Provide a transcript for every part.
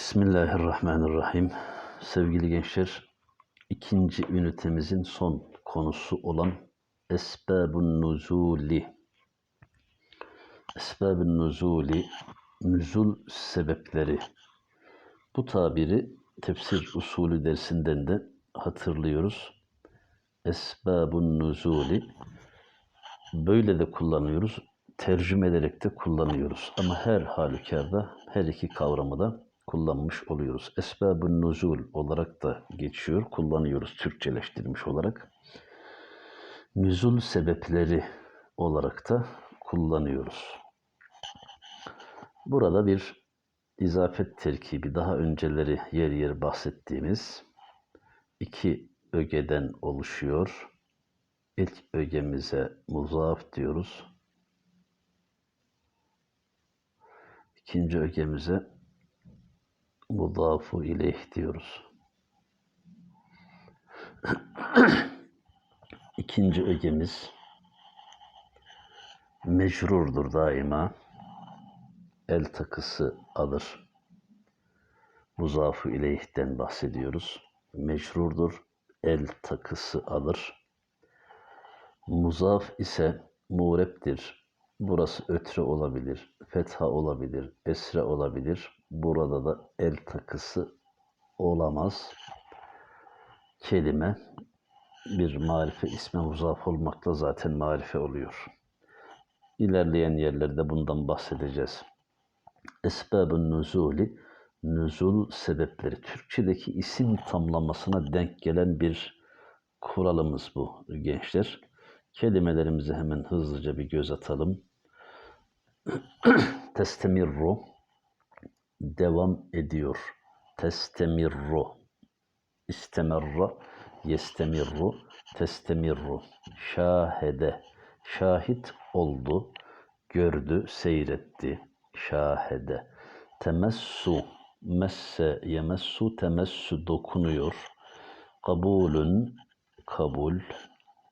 Bismillahirrahmanirrahim. Sevgili gençler, ikinci ünitemizin son konusu olan Esbabun Nuzuli. Esbabun Nuzuli, nüzul sebepleri. Bu tabiri tefsir usulü dersinden de hatırlıyoruz. Esbabun Nuzuli. Böyle de kullanıyoruz, tercüme ederek de kullanıyoruz. Ama her halükarda her iki kavramı da kullanmış oluyoruz. Esbab-ı nuzul olarak da geçiyor, kullanıyoruz Türkçeleştirilmiş olarak. Nüzul sebepleri olarak da kullanıyoruz. Burada bir izafet terkibi, daha önceleri yer yer bahsettiğimiz iki ögeden oluşuyor. İlk ögemize muzaf diyoruz. İkinci ögemize mudafu ileyh diyoruz. İkinci ögemiz mecrurdur daima. El takısı alır. Muzafu ileyhten bahsediyoruz. Mecrurdur. El takısı alır. Muzaf ise mureptir. Burası ötre olabilir, fetha olabilir, esre olabilir. Burada da el takısı olamaz. Kelime bir marife isme muzaf olmakla zaten marife oluyor. İlerleyen yerlerde bundan bahsedeceğiz. Esbabun nuzuli, nüzul sebepleri. Türkçedeki isim tamlamasına denk gelen bir kuralımız bu gençler. Kelimelerimize hemen hızlıca bir göz atalım. Testemirru devam ediyor. Testemirru. İstemerra yestemirru. Testemirru. Şahede. Şahit oldu. Gördü seyretti. Şahede. Temessu. Messe yemessu temessu dokunuyor. Kabulün. Kabul.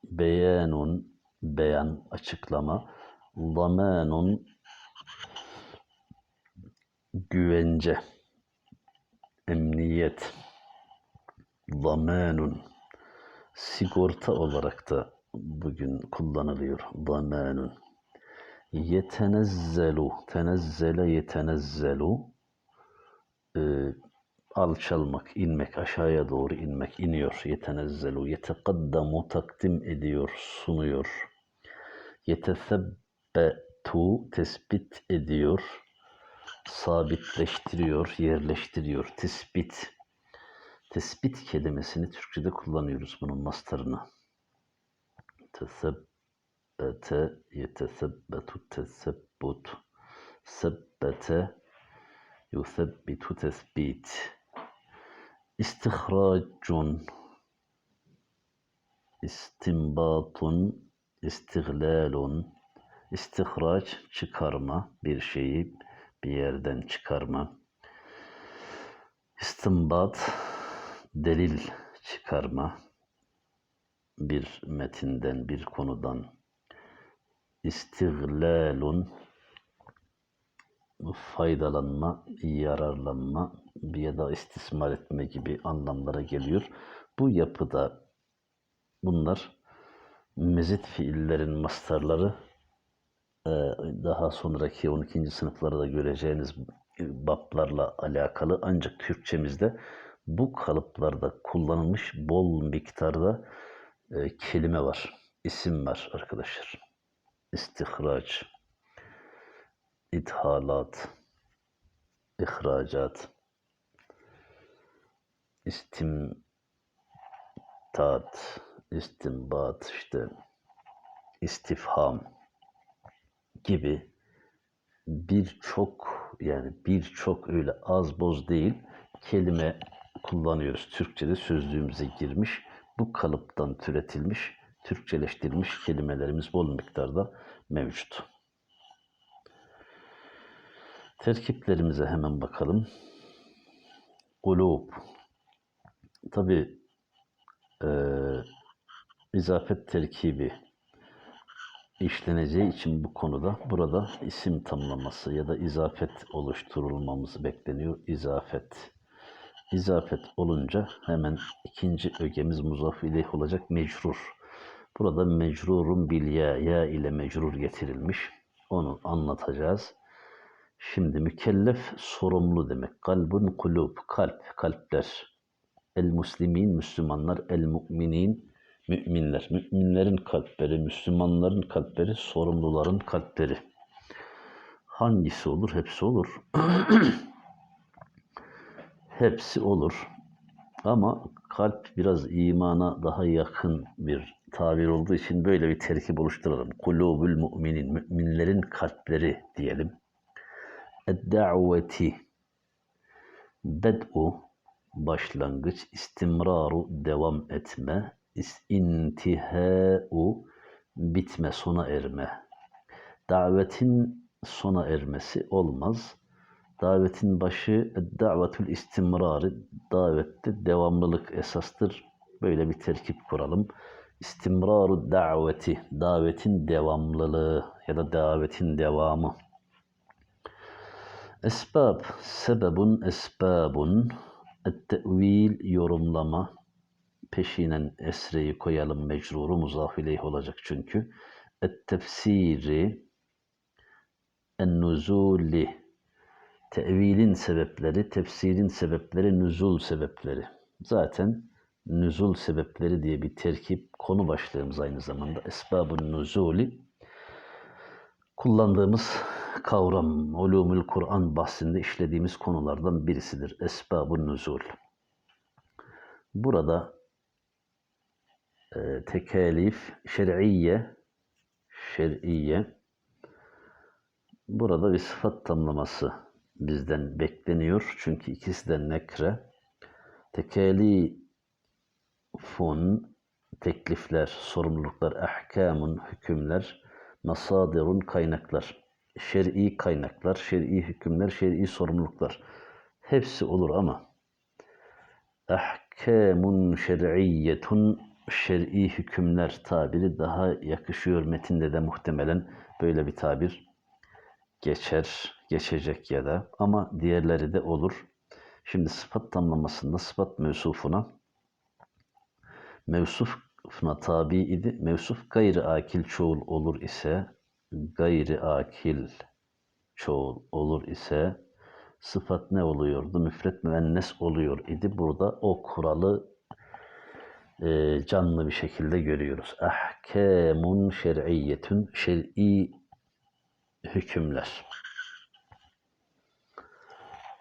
Beyanun. Beyan açıklama. Zamanun güvence. Emniyet. Zamanun sigorta olarak da bugün kullanılıyor. Zamanun yetenezzelu tenezzele yetenezzelu e, alçalmak, inmek, aşağıya doğru inmek, iniyor. Yetenezzelu, yetekaddamu, takdim ediyor, sunuyor. Yetesebbetu, tespit ediyor, sabitleştiriyor, yerleştiriyor. Tespit, tespit kelimesini Türkçe'de kullanıyoruz bunun mastarını. Tesebbete, yetesebbetu, tesebbut. Sebbete, yusebbitu, tespit. İstihracun, istimbatun, istiglalun, istihraç çıkarma, bir şeyi bir yerden çıkarma. İstimbat, delil çıkarma, bir metinden, bir konudan. İstiglalun, faydalanma, yararlanma ya da istismar etme gibi anlamlara geliyor. Bu yapıda bunlar mezit fiillerin mastarları daha sonraki 12. sınıflarda da göreceğiniz bablarla alakalı ancak Türkçemizde bu kalıplarda kullanılmış bol miktarda e, kelime var, isim var arkadaşlar. İstihraç, ithalat, ihracat, istimtat, istimbat, işte istifham gibi birçok yani birçok öyle az boz değil kelime kullanıyoruz. Türkçe'de sözlüğümüze girmiş, bu kalıptan türetilmiş, Türkçeleştirilmiş kelimelerimiz bol miktarda mevcut. Terkiplerimize hemen bakalım. Kulub. Tabi e, izafet terkibi işleneceği için bu konuda burada isim tamlaması ya da izafet oluşturulmamız bekleniyor. İzafet. İzafet olunca hemen ikinci ögemiz muzaf ileyh olacak mecrur. Burada mecrurun bil ya, ya ile mecrur getirilmiş. Onu anlatacağız. Şimdi mükellef sorumlu demek. Kalbun kulub, kalp, kalpler. El muslimin, Müslümanlar. El müminin, müminler. Müminlerin kalpleri, Müslümanların kalpleri, sorumluların kalpleri. Hangisi olur? Hepsi olur. Hepsi olur. Ama kalp biraz imana daha yakın bir tabir olduğu için böyle bir terkip oluşturalım. Kulubul müminin, müminlerin kalpleri diyelim. Ed-da'veti bed'u başlangıç, istimraru devam etme, intihau bitme, sona erme. Davetin sona ermesi olmaz. Davetin başı davetul istimrarı, davette devamlılık esastır. Böyle bir terkip kuralım. İstimraru daveti, davetin devamlılığı ya da davetin devamı. Esbab, sebebun, esbabun, et-te'vil, yorumlama, peşinen esreyi koyalım, mecruru muzaf ileyh olacak çünkü. Et-tefsiri, en-nuzuli, tevilin sebepleri, tefsirin sebepleri, nüzul sebepleri. Zaten nüzul sebepleri diye bir terkip konu başlığımız aynı zamanda. Esbabun nüzuli kullandığımız kavram, ulumul Kur'an bahsinde işlediğimiz konulardan birisidir. Esbabun nüzul. Burada e, tekalif, şer'iyye, şer'iyye, burada bir sıfat tamlaması bizden bekleniyor. Çünkü ikisi de nekre. Tekalifun, teklifler, sorumluluklar, ahkamun, hükümler, masadirun, kaynaklar, şer'i kaynaklar, şer'i hükümler, şer'i sorumluluklar. Hepsi olur ama ahkamun şer'iyyetun şer'i hükümler tabiri daha yakışıyor. Metinde de muhtemelen böyle bir tabir geçer, geçecek ya da ama diğerleri de olur. Şimdi sıfat tamlamasında sıfat mevsufuna mevsufuna tabi idi. Mevsuf gayri akil çoğul olur ise gayri akil çoğul olur ise sıfat ne oluyordu? Müfret müennes oluyor idi. Burada o kuralı e, canlı bir şekilde görüyoruz. Ahkamun şer'iyyetun şer'i hükümler.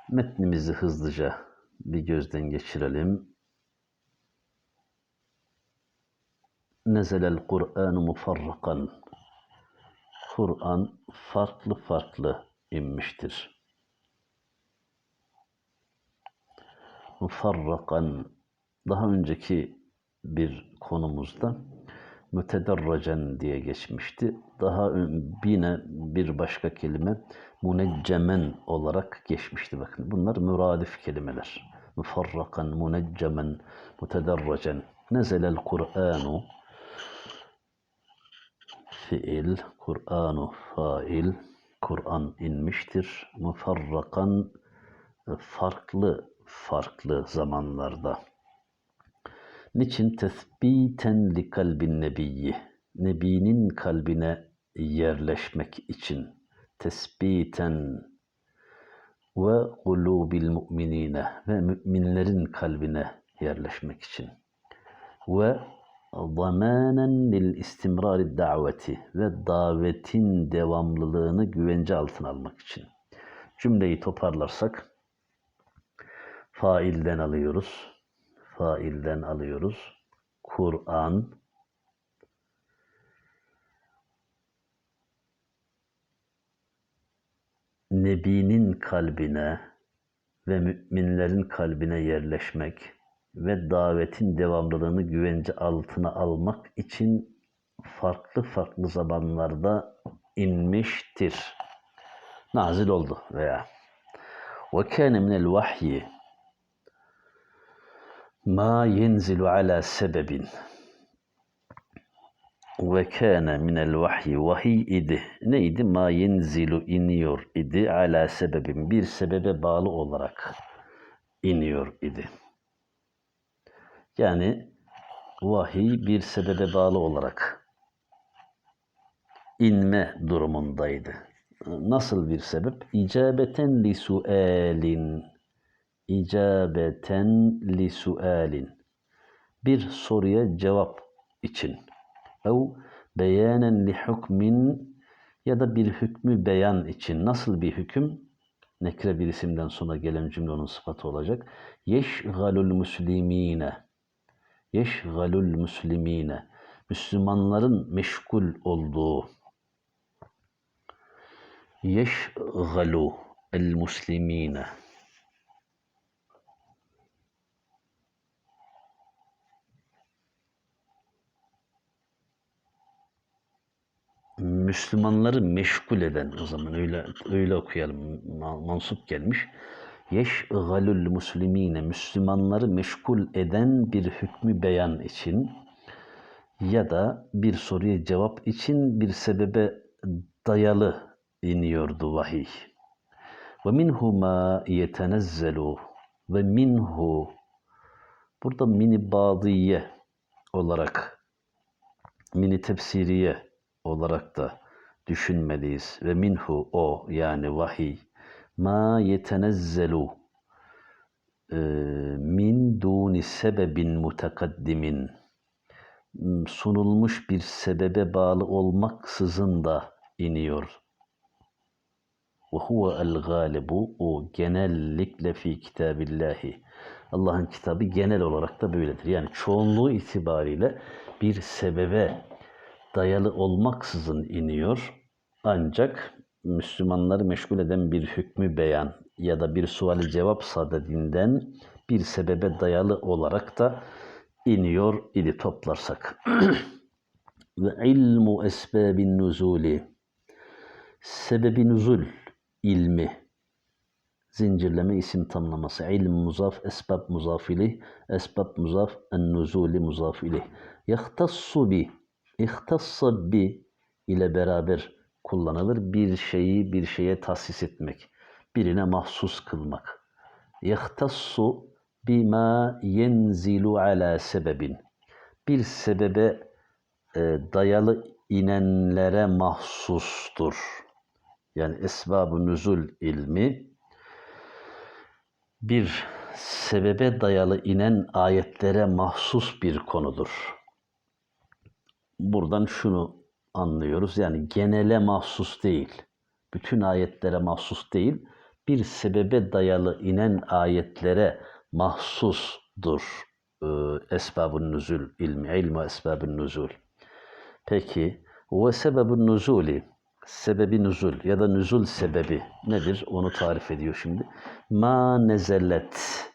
Metnimizi hızlıca bir gözden geçirelim. Nezelel Kur'anu mufarrakan. Kur'an farklı farklı inmiştir. Mufarrakan daha önceki bir konumuzda mütederracen diye geçmişti. Daha yine bir başka kelime muneccemen olarak geçmişti. Bakın bunlar müradif kelimeler. Mufarrakan, muneccemen, mütederracen. Nezelel Kur'anu fiil, Kur'anu fail, Kur'an inmiştir. Mufarrakan farklı farklı zamanlarda. Niçin? Tethbiten li kalbin nebiyyi. Nebinin kalbine yerleşmek için. Tesbiten ve kulubil mu'minine ve müminlerin kalbine yerleşmek için. Ve zamanen lil istimrari daveti ve davetin devamlılığını güvence altına almak için. Cümleyi toparlarsak failden alıyoruz. Failden alıyoruz. Kur'an Nebinin kalbine ve müminlerin kalbine yerleşmek ve davetin devamlılığını güvence altına almak için farklı farklı zamanlarda inmiştir. Nazil oldu veya ve kâne minel vahyi ma yenzilu ala sebebin ve kâne minel vahyi vahiy idi. Neydi? Ma yenzilu iniyor idi ala sebebin. Bir sebebe bağlı olarak iniyor idi. Yani vahiy bir sebebe bağlı olarak inme durumundaydı. Nasıl bir sebep? İcabeten li sualin. İcabeten li sualin. Bir soruya cevap için. Ev beyanen li hukmin ya da bir hükmü beyan için. Nasıl bir hüküm? Nekre bir isimden sonra gelen cümle onun sıfatı olacak. Yeşgalul muslimine. Yeşgalul muslimine. Müslümanların meşgul olduğu. Yeşgalu el muslimine. Müslümanları meşgul eden o zaman öyle öyle okuyalım ma- mansup gelmiş. Yeşgalul muslimine Müslümanları meşgul eden bir hükmü beyan için ya da bir soruya cevap için bir sebebe dayalı iniyordu vahiy. Ve minhu ma yetenezzelu ve minhu burada mini badiye olarak mini tefsiriye olarak da düşünmeliyiz. Ve minhu o yani vahiy ma yetenezzelu e, min duni sebebin mutekaddimin m, sunulmuş bir sebebe bağlı olmaksızın da iniyor. Ve huve o genellikle fi kitabillahi. Allah'ın kitabı genel olarak da böyledir. Yani çoğunluğu itibariyle bir sebebe dayalı olmaksızın iniyor. Ancak Müslümanları meşgul eden bir hükmü beyan ya da bir suali cevap sadedinden bir sebebe dayalı olarak da iniyor idi toplarsak. Ve ilmu esbabin nuzuli. Sebebi nuzul ilmi. Zincirleme isim tamlaması. İlm muzaf esbab muzaf ilih esbab muzaf en nuzuli muzaf ilih yahtassu bi ihtassa bi ile beraber kullanılır bir şeyi bir şeye tahsis etmek birine mahsus kılmak yahtassu bima yenzilu ala sebebin bir sebebe e, dayalı inenlere mahsustur. Yani esbab-ı nüzul ilmi bir sebebe dayalı inen ayetlere mahsus bir konudur. Buradan şunu anlıyoruz. Yani genele mahsus değil. Bütün ayetlere mahsus değil. Bir sebebe dayalı inen ayetlere mahsustur. Ee, esbab-ı nüzul ilmi, ilmu esbab-ı nüzul. Peki ve sebebun nuzuli sebebi nuzul ya da nuzul sebebi nedir? Onu tarif ediyor şimdi. Ma nezelet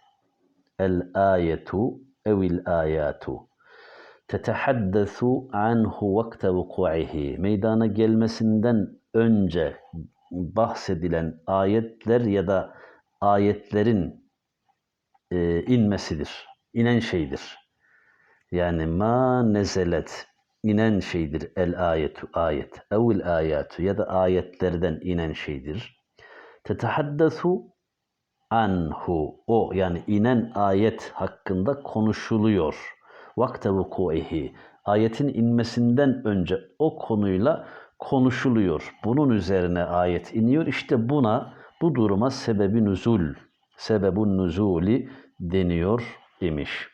el ayetu evil ayatu tetehaddesu anhu vakte vuku'ihi meydana gelmesinden önce bahsedilen ayetler ya da ayetlerin e, inmesidir. inen şeydir. Yani ma nezelet inen şeydir el ayetu ayet evil ayatu ya da ayetlerden inen şeydir. Tetehaddesu anhu o yani inen ayet hakkında konuşuluyor. Vakte vuku'ihi ayetin inmesinden önce o konuyla konuşuluyor. Bunun üzerine ayet iniyor. İşte buna bu duruma sebebi nüzul, sebebun nüzuli deniyor imiş.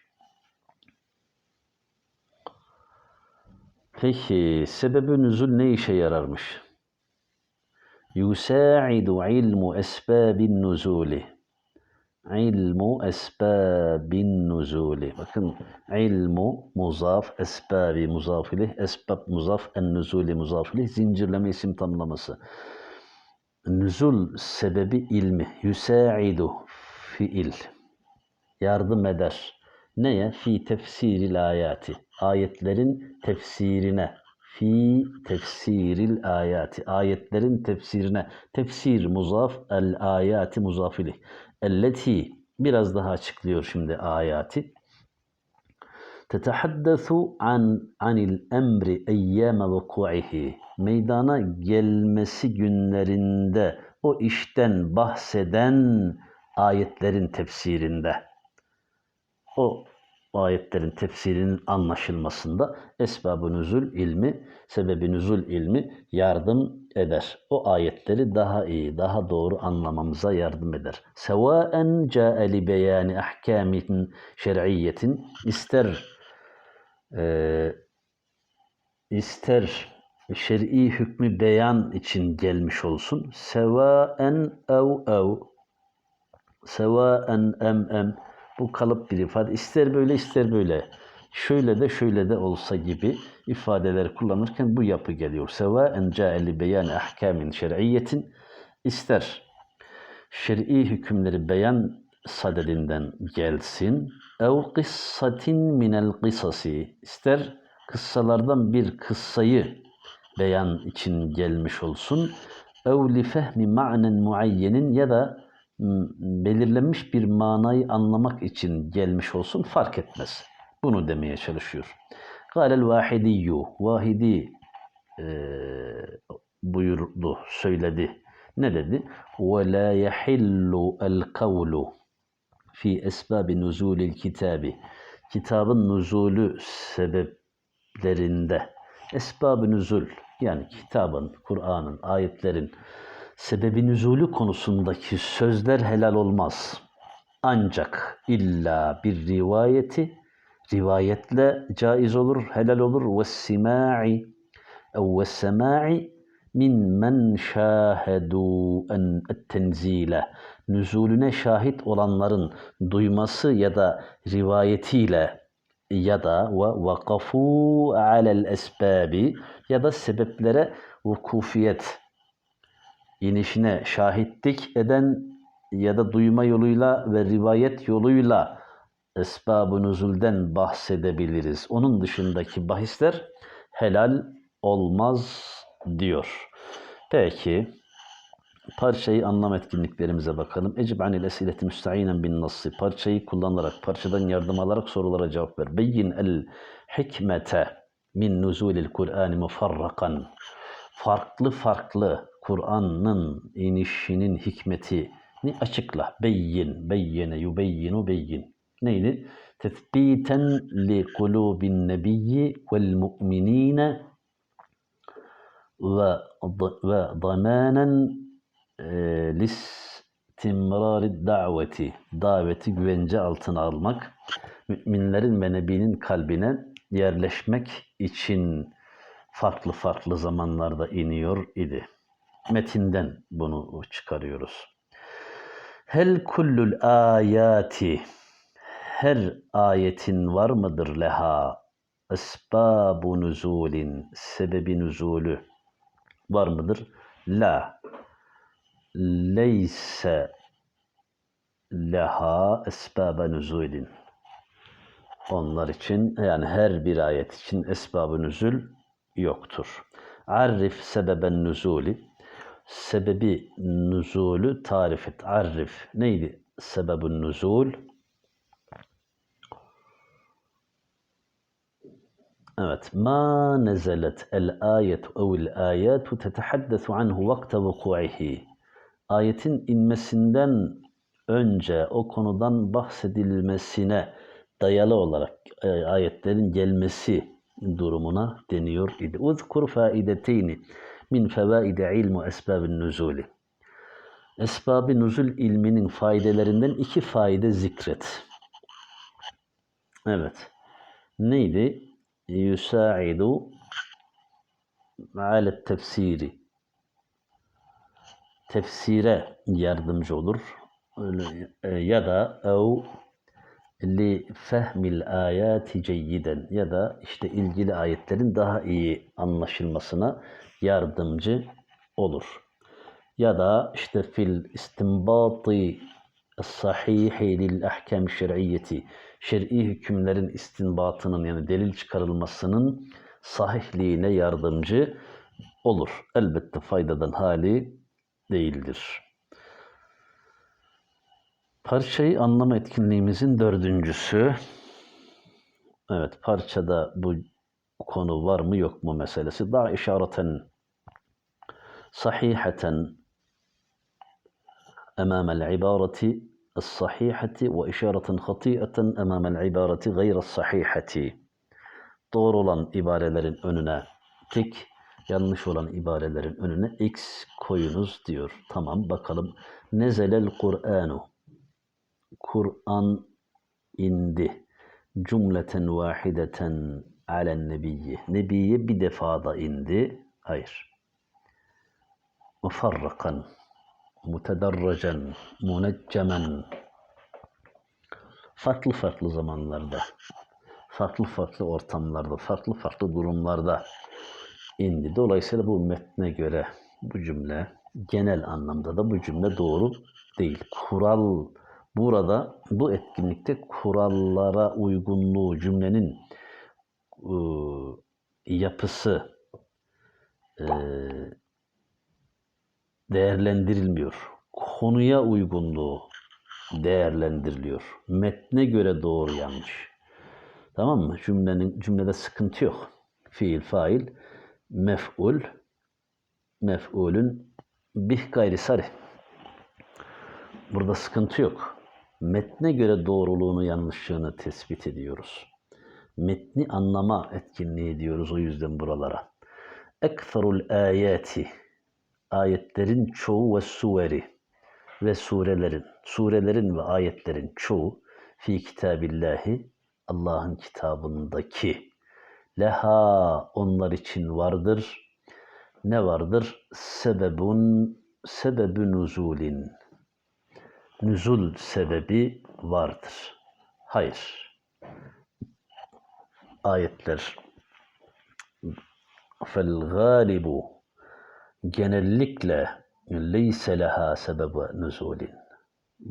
Peki sebebi nüzul ne işe yararmış? Yusa'idu ilmu esbabin nuzuli. İlmu esbabin nuzuli. Bakın ilmu muzaf, esbabi muzaf esbab muzaf, en nuzuli muzaf. Zincirleme isim tamlaması. Nüzul sebebi ilmi. Yusa'idu fiil. Yardım eder. Neye? Fi tefsiril ayati. Ayetlerin tefsirine. Fi tefsiril ayati. Ayetlerin tefsirine. Tefsir muzaf, el ayati muzafili. Elleti biraz daha açıklıyor şimdi ayati. Tetehaddesu an anil emri eyyame vuku'ihi. Meydana gelmesi günlerinde o işten bahseden ayetlerin tefsirinde. O ayetlerin tefsirinin anlaşılmasında esbab-ı nüzul ilmi, sebebi nüzul ilmi yardım eder. O ayetleri daha iyi, daha doğru anlamamıza yardım eder. Sevaen ca'e li beyani ahkamin şer'iyyetin ister e, ister şer'i hükmü beyan için gelmiş olsun. Sevaen ev ev sevaen em em bu kalıp bir ifade. İster böyle ister böyle. Şöyle de şöyle de olsa gibi ifadeleri kullanırken bu yapı geliyor. Sevaen ca'eli beyan ahkamin şer'iyyetin ister şer'i hükümleri beyan sadedinden gelsin. Ev kıssatin minel kısasi ister kıssalardan bir kıssayı beyan için gelmiş olsun. Ev li fehmi ma'nen muayyenin ya da belirlenmiş bir manayı anlamak için gelmiş olsun fark etmez. Bunu demeye çalışıyor. Galel vahidiyyu. Vahidi e, buyurdu, söyledi. Ne dedi? Ve la yahillu el kavlu fi esbabi nuzulil kitabi. Kitabın nuzulü sebeplerinde. Esbab-ı nüzul yani kitabın, Kur'an'ın, ayetlerin sebebi nüzulü konusundaki sözler helal olmaz. Ancak illa bir rivayeti rivayetle caiz olur, helal olur. Ve simai ev ve semai min men şahedu en tenzile nüzulüne şahit olanların duyması ya da rivayetiyle ya da ve vakafu alel esbabi ya da sebeplere vukufiyet inişine şahitlik eden ya da duyma yoluyla ve rivayet yoluyla esbab-ı nüzulden bahsedebiliriz. Onun dışındaki bahisler helal olmaz diyor. Peki parçayı anlam etkinliklerimize bakalım. Ecib anil esileti müsteinen bin nassi. Parçayı kullanarak, parçadan yardım alarak sorulara cevap ver. Beyyin el hikmete min nuzulil Kur'an mufarrakan. Farklı farklı Kur'an'ın inişinin hikmetini açıkla. Beyyin, beyyene, yubeyyinu, beyyin. Neydi? Tethbiten li kulubin nebiyyi vel mu'minine ve, ve damanen e, listimrari daveti daveti güvence altına almak müminlerin ve nebinin kalbine yerleşmek için farklı farklı zamanlarda iniyor idi. Metinden bunu çıkarıyoruz. Hel kullul ayati her ayetin var mıdır leha esbabu nuzulin sebebi nuzulü var mıdır? La leyse leha esbaba nuzulin. Onlar için yani her bir ayet için esbab-ı yoktur. Arif sebeben nüzuli. Sebebi nüzulü tarif et. Arif neydi? Sebebun nüzul. Evet. Ma nezelet el ayet ev ayatu tetehaddesu anhu vakte vuku'ihi. Ayetin inmesinden önce o konudan bahsedilmesine dayalı olarak e, ayetlerin gelmesi durumuna deniyor idi. Uzkur faideteyni min fevaide ilmu esbabin nüzuli. Esbab-ı nüzul ilminin faydelerinden iki faide zikret. Evet. Neydi? Yusaidu ale tefsiri. Tefsire yardımcı olur. E, ya da ev li fehmil ayati ceyyiden ya da işte ilgili ayetlerin daha iyi anlaşılmasına yardımcı olur. Ya da işte fil istinbati sahihi lil ahkam şer'iyyeti şer'i hükümlerin istinbatının yani delil çıkarılmasının sahihliğine yardımcı olur. Elbette faydadan hali değildir. Parçayı anlama etkinliğimizin dördüncüsü. Evet parçada bu konu var mı yok mu meselesi. Daha işareten sahiheten emamel ibareti الصحيحة وإشارة خطيئة أمام العبارة غير الصحيحة doğru olan ibarelerin önüne tik, yanlış olan ibarelerin önüne x koyunuz diyor. Tamam bakalım. Nezelel Kur'anu. Kur'an indi. Cümleten vahideten alen nebiyyi. Nebiye bir defada indi. Hayır. Mufarrakan. Mutedarracan. Muneccemen. Farklı farklı zamanlarda farklı farklı ortamlarda, farklı farklı durumlarda indi. Dolayısıyla bu metne göre bu cümle genel anlamda da bu cümle doğru değil. Kural burada bu etkinlikte kurallara uygunluğu cümlenin e, yapısı e, değerlendirilmiyor. Konuya uygunluğu değerlendiriliyor. Metne göre doğru yanlış. Tamam mı? Cümlenin cümlede sıkıntı yok. Fiil, fail, mef'ul, mef'ulün bih gayri sarih. Burada sıkıntı yok. Metne göre doğruluğunu, yanlışlığını tespit ediyoruz. Metni anlama etkinliği diyoruz o yüzden buralara. Ekferul ayati ayetlerin çoğu ve suveri ve surelerin, surelerin ve ayetlerin çoğu fi kitabillahi Allah'ın kitabındaki leha onlar için vardır. Ne vardır? Sebebun sebebü nuzulin. Nüzul sebebi vardır. Hayır. Ayetler fel genellikle leyse leha sebebe nuzulin.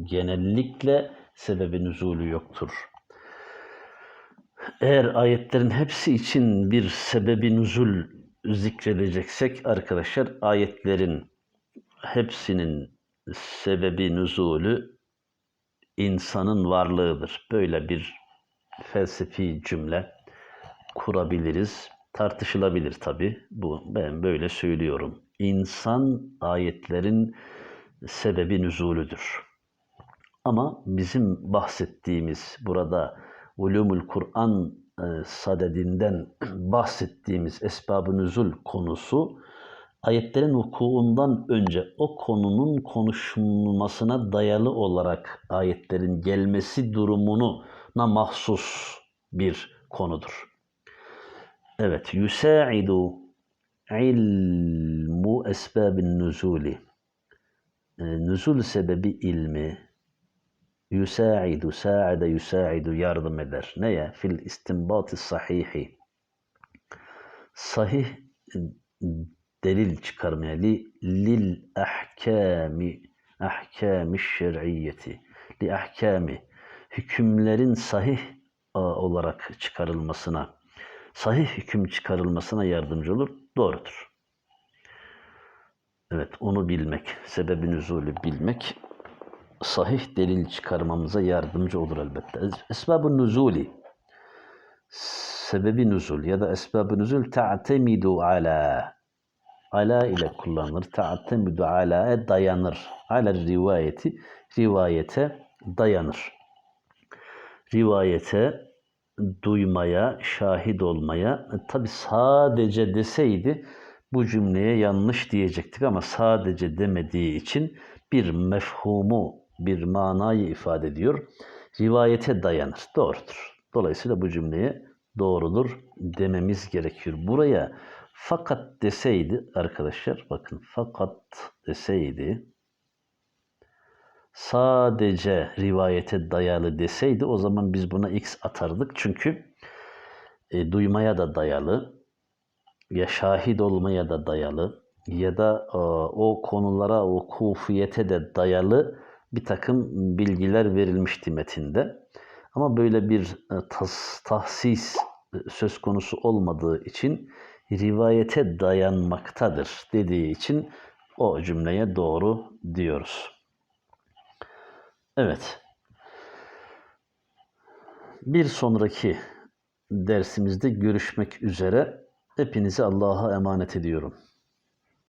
Genellikle sebebi nüzulü yoktur. Eğer ayetlerin hepsi için bir sebebi nüzul zikredeceksek arkadaşlar ayetlerin hepsinin sebebi nüzulü insanın varlığıdır. Böyle bir felsefi cümle kurabiliriz. Tartışılabilir tabi. Bu ben böyle söylüyorum. İnsan ayetlerin sebebi nüzulüdür. Ama bizim bahsettiğimiz burada Ulumul Kur'an e, sadedinden bahsettiğimiz esbab-ı nüzul konusu ayetlerin vukuundan önce o konunun konuşulmasına dayalı olarak ayetlerin gelmesi durumuna mahsus bir konudur. Evet, yusaidu ilmu esbabin nüzuli. E, Nüzul sebebi ilmi, Yusaidu, saade yusaidu yardım eder. Neye? Fil istinbatı sahihi. Sahih delil çıkarmaya li, lil ahkami ahkami şer'iyyeti li ahkami hükümlerin sahih olarak çıkarılmasına sahih hüküm çıkarılmasına yardımcı olur. Doğrudur. Evet onu bilmek, sebebi nüzulü bilmek sahih delil çıkarmamıza yardımcı olur elbette. Esbab-ı nüzuli sebebi nüzul ya da esbab-ı nüzul ta'temidu ala ala ile kullanılır. Ta'temidu ala'ya dayanır. Ala rivayeti rivayete dayanır. Rivayete duymaya, şahit olmaya tabi sadece deseydi bu cümleye yanlış diyecektik ama sadece demediği için bir mefhumu bir manayı ifade ediyor. Rivayete dayanır. Doğrudur. Dolayısıyla bu cümleye doğrudur dememiz gerekiyor. Buraya fakat deseydi arkadaşlar bakın fakat deseydi sadece rivayete dayalı deseydi o zaman biz buna x atardık. Çünkü e, duymaya da dayalı ya şahit olmaya da dayalı ya da e, o konulara o kufiyete de dayalı bir takım bilgiler verilmişti metinde. Ama böyle bir e, tas, tahsis e, söz konusu olmadığı için rivayete dayanmaktadır dediği için o cümleye doğru diyoruz. Evet. Bir sonraki dersimizde görüşmek üzere. Hepinizi Allah'a emanet ediyorum.